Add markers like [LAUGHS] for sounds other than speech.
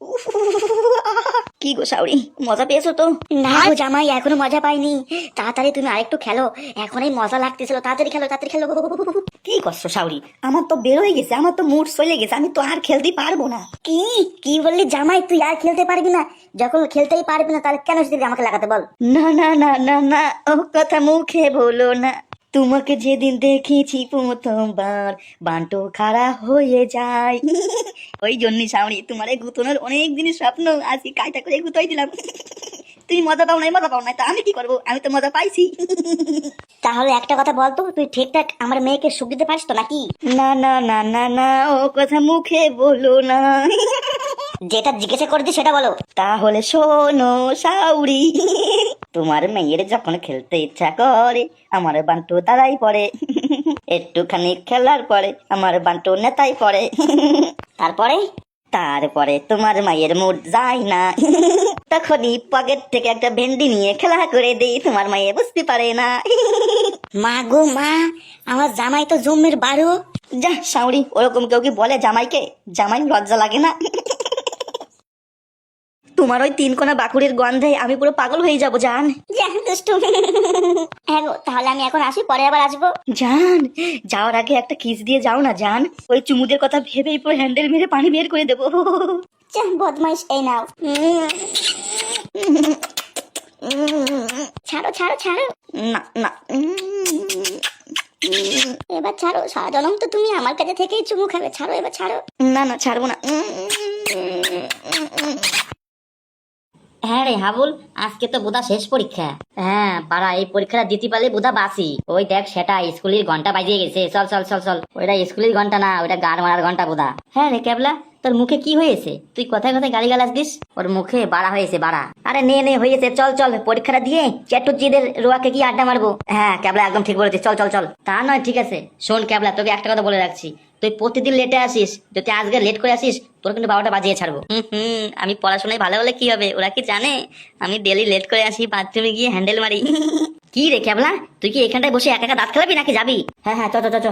[LAUGHS] কি গো সাউরি মজা পেয়েছ তো? না গো জামাই এখনও মজা পাইনি। তাড়াতাড়ি তুমি আরেকটু খেলো। এখনই মজা লাগতেছিল তাড়াতাড়ি খেলো তাড়াতাড়ি খেলো। [LAUGHS] কি করছ সাউরি আমার তো বের হয়ে গেছে আমার তো মুড চলে গেছে আমি তো আর খেলতে পারব না। কি? কি বললি জামাই তুই আর খেলতে পারবি না? যখন খেলতেই পারবি না তাহলে কেন সেদিন আমাকে লাগাতে বল? না না না না না ও কথা মুখে বলো না। তোমাকে যেদিন দেখেছি প্রথমবার বান্টো খাড়া হয়ে যায়। [LAUGHS] ওই জন্যই সাউরি তোমার এই গুতনের অনেক দিনের স্বপ্ন আজকে কাইটা করে গুতোই দিলাম। তুমি মজা পাও নাই মজা পাও নাই তা আমি কি করব? আমি তো মজা পাইছি। তাহলে একটা কথা বলতো তুই ঠিকঠাক আমার মেয়েকে সুখ দিতে পারিস তো নাকি? না না না না না ও কথা মুখে বলো না। যেটা জিজ্ঞাসা করছি সেটা বলো। তাহলে শোনো সাউরি তোমার মেয়ের যখন খেলতে ইচ্ছা করে আমার বান্টু দাঁড়াই পড়ে। একটুখানি খেলার পরে আমার বান্টু নেতাই পড়ে। তারপরে? তারপরে তোমার মায়ের মুড যায় না। [LAUGHS] তখনই পকেট থেকে একটা ভেন্ডি নিয়ে খেলা করে দেই, তোমার মায়ে বুঝতে পারে না। [LAUGHS] মা গো মা, আমার জামাই তো জমির বারো। যা সাউরি ওরকম কেউ কি বলে জামাইকে? জামাই লজ্জা লাগে না। [LAUGHS] তোমার ওই তিন কোনা বাকুড়ির গন্ধে আমি পুরো পাগল হয়ে যাব জান। যা দুষ্টু। হ্যাঁ গো তাহলে আমি এখন আসি পরে আবার আসব। জান যাওয়ার আগে একটা কিস দিয়ে যাও না জান। ওই চুমুদের কথা ভেবেই পুরো হ্যান্ডেল মেরে পানি বের করে দেবো। যা বদমাইশ এই নাও। ছাড়ো ছাড়ো ছাড়ো। না না। এবার ছাড়ো সারা জনম তো তুমি আমার কাছে থেকেই চুমু খাবে ছাড়ো এবার ছাড়ো। না না ছাড়বো না। হ্যাঁ রে হাবুল, আজকে তো বোধা শেষ পরীক্ষা। হ্যাঁ পাড়া, এই পরীক্ষাটা দিতে পারলে বোধা বাসি। ওই দেখ সেটা, স্কুলের ঘণ্টা বাজিয়ে গেছে। চল চল চল চল। ওইটা স্কুলের ঘণ্টা না, ওইটা গান মারার ঘণ্টা বোধা। হ্যাঁ রে ক্যাবলা, তোর মুখে কি হয়েছে? তুই কোথায় কোথায় গালি গালাস দিস? ওর মুখে বাড়া হয়েছে, বাড়া। আরে নে নে, হয়েছে, চল চল, পরীক্ষাটা দিয়ে চ্যাটুচিদের রোয়াকে কি আড্ডা মারবো। হ্যাঁ ক্যাবলা, একদম ঠিক বলেছিস। চল চল চল। তা নয়, ঠিক আছে। শোন ক্যাবলা, তোকে একটা কথা বলে রাখছি। তুই প্রতিদিন লেটে আসিস যদি আজকে লেট করে আসিস তোর কিন্তু বারোটা বাজিয়ে ছাড়বো। হুম হুম আমি পড়াশোনায় ভালো হলে কি হবে? ওরা কি জানে? আমি ডেলি লেট করে আসি বাথরুমে গিয়ে হ্যান্ডেল মারি। [LAUGHS] কি রে ক্যাবলা তুই কি এখানটায় বসে একা একা দাঁত খেলাবি নাকি যাবি? হ্যাঁ হ্যাঁ চ চ চ।